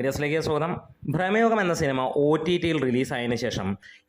വീഡിയോസിലേക്ക് സ്വാഗതം. ഭ്രമയോഗം എന്ന cinema O T ടിയിൽ റിലീസായതിനു ശേഷം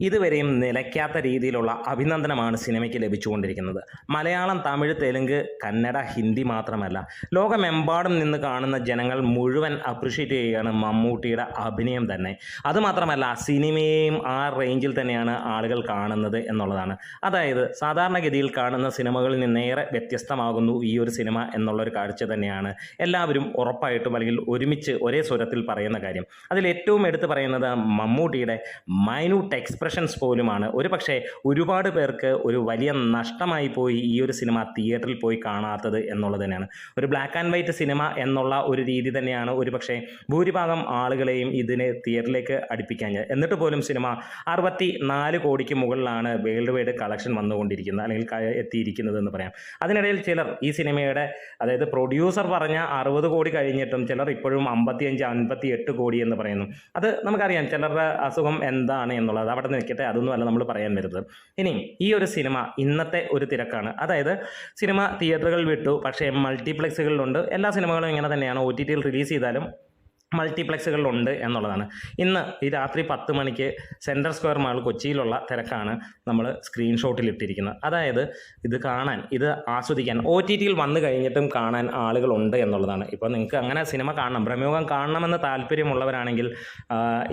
ഇതുവരെയും നിലയ്ക്കാത്ത രീതിയിലുള്ള അഭിനന്ദനമാണ് സിനിമയ്ക്ക് ലഭിച്ചുകൊണ്ടിരിക്കുന്നത്. മലയാളം തമിഴ് തെലുങ്ക് കന്നഡ ഹിന്ദി മാത്രമല്ല ലോകമെമ്പാടും നിന്ന് കാണുന്ന ജനങ്ങൾ മുഴുവൻ അപ്രിഷ്യേറ്റ് ചെയ്യുകയാണ് മമ്മൂട്ടിയുടെ അഭിനയം തന്നെ. അതുമാത്രമല്ല സിനിമയെയും ആ റേഞ്ചിൽ തന്നെയാണ് ആളുകൾ കാണുന്നത് എന്നുള്ളതാണ്. അതായത് സാധാരണഗതിയിൽ കാണുന്ന സിനിമകളിൽ നിന്നേറെ വ്യത്യസ്തമാകുന്നു ഈ ഒരു സിനിമ എന്നുള്ളൊരു കാഴ്ച തന്നെയാണ്. എല്ലാവരും ഉറപ്പായിട്ടും അല്ലെങ്കിൽ ഒരുമിച്ച് ഒരേ സ്വരത്തിൽ പറയുന്ന കാര്യം. അതിൽ ഏറ്റവും എടുത്തു പറയുന്നത് മമ്മൂട്ടിയുടെ മൈന്യൂട്ട് എക്സ്പ്രഷൻസ് പോലുമാണ്. ഒരു പക്ഷേ ഒരുപാട് പേർക്ക് ഒരു വലിയ നഷ്ടമായി പോയി ഈ ഒരു സിനിമ തിയേറ്ററിൽ പോയി കാണാത്തത് എന്നുള്ളത് തന്നെയാണ്. ഒരു ബ്ലാക്ക് ആൻഡ് വൈറ്റ് സിനിമ എന്നുള്ള ഒരു രീതി തന്നെയാണ് ഒരു പക്ഷേ ഭൂരിഭാഗം ആളുകളെയും ഇതിനെ തിയേറ്ററിലേക്ക് അടുപ്പിക്കാൻ. എന്നിട്ട് പോലും സിനിമ അറുപത്തി നാല് കോടിക്ക് മുകളിലാണ് വേൾഡ് വൈഡ് കളക്ഷൻ വന്നുകൊണ്ടിരിക്കുന്നത് അല്ലെങ്കിൽ എത്തിയിരിക്കുന്നത് എന്ന് പറയാം. അതിനിടയിൽ ചിലർ ഈ സിനിമയുടെ അതായത് പ്രൊഡ്യൂസർ പറഞ്ഞ അറുപത് കോടി കഴിഞ്ഞിട്ടും ചിലർ ഇപ്പോഴും അമ്പത്തിയഞ്ച് അൻപത്തി എട്ട് കോടി എന്ന് പറയുന്നു. അത് നമുക്കറിയാം ചിലരുടെ അസുഖം എന്താണ് എന്നുള്ളത്. അവിടെ നിൽക്കട്ടെ അതൊന്നുമല്ല നമ്മൾ പറയാൻ വരുന്നത്. ഇനി ഈ ഒരു സിനിമ ഇന്നത്തെ ഒരു തിരക്കാണ്. അതായത് സിനിമ തിയേറ്ററുകൾ വിട്ടു പക്ഷേ മൾട്ടിപ്ലക്സുകളിലുണ്ട്. എല്ലാ സിനിമകളും ഇങ്ങനെ തന്നെയാണ്. ഒ ടി ടിയിൽ റിലീസ് ചെയ്താലും മൾട്ടിപ്ലക്സുകളിലുണ്ട് എന്നുള്ളതാണ്. ഇന്ന് ഈ രാത്രി പത്ത് മണിക്ക് സെൻട്രൽ സ്ക്വയർ മാൾ കൊച്ചിയിലുള്ള തിരക്കാണ് നമ്മൾ സ്ക്രീൻഷോട്ടിൽ ഇട്ടിരിക്കുന്നത് അതായത് ഇത് കാണാൻ ഇത് ആസ്വദിക്കാൻ ഒ ടി ടിയിൽ വന്നു കഴിഞ്ഞിട്ടും കാണാൻ ആളുകളുണ്ട് എന്നുള്ളതാണ്. ഇപ്പോൾ നിങ്ങൾക്ക് അങ്ങനെ സിനിമ കാണണം ഭ്രമയോഗം കാണണമെന്ന് താല്പര്യമുള്ളവരാണെങ്കിൽ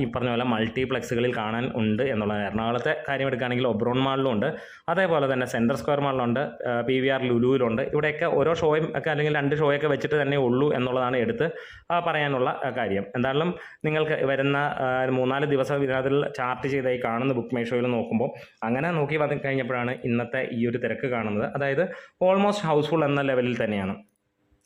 ഈ പറഞ്ഞ പോലെ മൾട്ടിപ്ലക്സുകളിൽ കാണാൻ ഉണ്ട് എന്നുള്ളത് എറണാകുളത്തെ കാര്യം എടുക്കുകയാണെങ്കിൽ ഒബ്രോൺ മാളിലും ഉണ്ട് അതേപോലെ തന്നെ സെൻട്രൽ സ്ക്വയർ മാളിലുണ്ട് പി വി ആർ ലുലുവിലുണ്ട്. ഇവിടെയൊക്കെ ഓരോ ഷോയും ഒക്കെ അല്ലെങ്കിൽ രണ്ട് ഷോയൊക്കെ വെച്ചിട്ട് തന്നെ ഉള്ളൂ എന്നുള്ളതാണ് എടുത്ത് പറയാനുള്ള ആ, കാര്യം. എന്തായാലും നിങ്ങൾക്ക് വരുന്ന മൂന്നാൽ ദിവസം ഇതിനകത്തിൽ ചാർട്ട് ചെയ്തായി കാണുന്ന ബുക്ക് മേഷോയിൽ നോക്കുമ്പോൾ അങ്ങനെ നോക്കി വന്നു കഴിഞ്ഞപ്പോഴാണ് ഇന്നത്തെ ഈ ഒരു തിരക്ക് കാണുന്നത്. അതായത് ഓൾമോസ്റ്റ് ഹൗസ്ഫുൾ എന്ന ലെവലിൽ തന്നെയാണ്.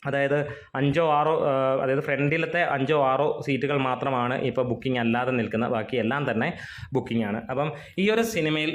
അതായത് അഞ്ചോ ആറോ അതായത് ഫ്രണ്ടിലത്തെ അഞ്ചോ ആറോ സീറ്റുകൾ മാത്രമാണ് ഇപ്പോൾ ബുക്കിംഗ് അല്ലാതെ നിൽക്കുന്നത്. ബാക്കി എല്ലാം തന്നെ ബുക്കിംഗ് ആണ്. അപ്പം ഈ ഒരു സിനിമയിൽ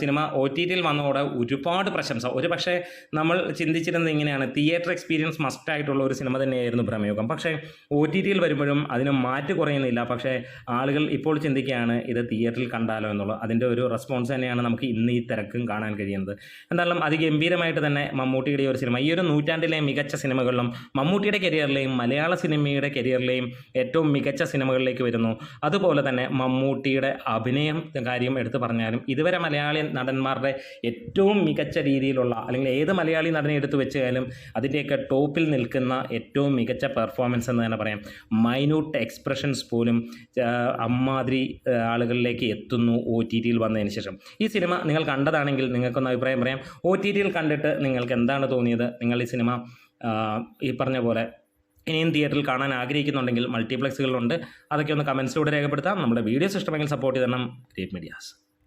സിനിമ ഒ ടി ടിയിൽ വന്നതോടെ ഒരുപാട് പ്രശംസ. ഒരു പക്ഷേ നമ്മൾ ചിന്തിച്ചിരുന്നത് ഇങ്ങനെയാണ്. തിയേറ്റർ എക്സ്പീരിയൻസ് മസ്റ്റ് ആയിട്ടുള്ള ഒരു സിനിമ തന്നെയായിരുന്നു പ്രമേയോഗം പക്ഷേ ഒ ടി ടിയിൽ വരുമ്പോഴും അതിന് മാറ്റ് കുറയുന്നില്ല. പക്ഷേ ആളുകൾ ഇപ്പോൾ ചിന്തിക്കുകയാണ് ഇത് തിയേറ്ററിൽ കണ്ടാലോ എന്നുള്ളത്. അതിന്റെ ഒരു റെസ്പോൺസ് തന്നെയാണ് നമുക്ക് ഇന്ന് ഈ തിരക്കും കാണാൻ കഴിയുന്നത്. എന്തായാലും അതിഗംഭീരമായിട്ട് തന്നെ മമ്മൂട്ടിയുടെ ഒരു സിനിമ ഈ ഒരു നൂറ്റാണ്ടിലെ മികച്ച സിനിമകളിലും മമ്മൂട്ടിയുടെ കരിയറിലെയും മലയാള സിനിമയുടെ കരിയറിലെയും ഏറ്റവും മികച്ച സിനിമകളിലേക്ക് വരുന്നു. അതുപോലെ തന്നെ മമ്മൂട്ടിയുടെ അഭിനയം കാര്യം എടുത്തു പറഞ്ഞാലും ഇതുവരെ മലയാളി നടന്മാരുടെ ഏറ്റവും മികച്ച രീതിയിലുള്ള അല്ലെങ്കിൽ ഏത് മലയാളി നടനെ എടുത്തു വെച്ചാലും അതിന്റെയൊക്കെ ടോപ്പിൽ നിൽക്കുന്ന ഏറ്റവും മികച്ച പെർഫോമൻസ് എന്ന് തന്നെ പറയാം. മൈന്യൂട്ട് എക്സ്പ്രഷൻസ് പോലും അമ്മാതിരി ആളുകളിലേക്ക് എത്തുന്നു ഒ ടി ടിയിൽ വന്നതിന് ശേഷം. ഈ സിനിമ നിങ്ങൾ കണ്ടതാണെങ്കിൽ നിങ്ങൾക്കൊന്ന് അഭിപ്രായം പറയാം. ഒ ടി ടിയിൽ കണ്ടിട്ട് നിങ്ങൾക്ക് എന്താണ് തോന്നിയത്? നിങ്ങൾ ഈ സിനിമ ഈ പറഞ്ഞ പോലെ ഇനിയും തിയേറ്ററിൽ കാണാൻ ആഗ്രഹിക്കുന്നുണ്ടെങ്കിൽ മൾട്ടിപ്ലക്സുകളുണ്ട് അതൊക്കെ ഒന്ന് കമൻസിലൂടെ രേഖപ്പെടുത്താം. നമ്മുടെ വീഡിയോസ് ഇഷ്ടമെങ്കിൽ സപ്പോർട്ട് ചെയ്യണം ഗ്രേറ്റ് മീഡിയാസ്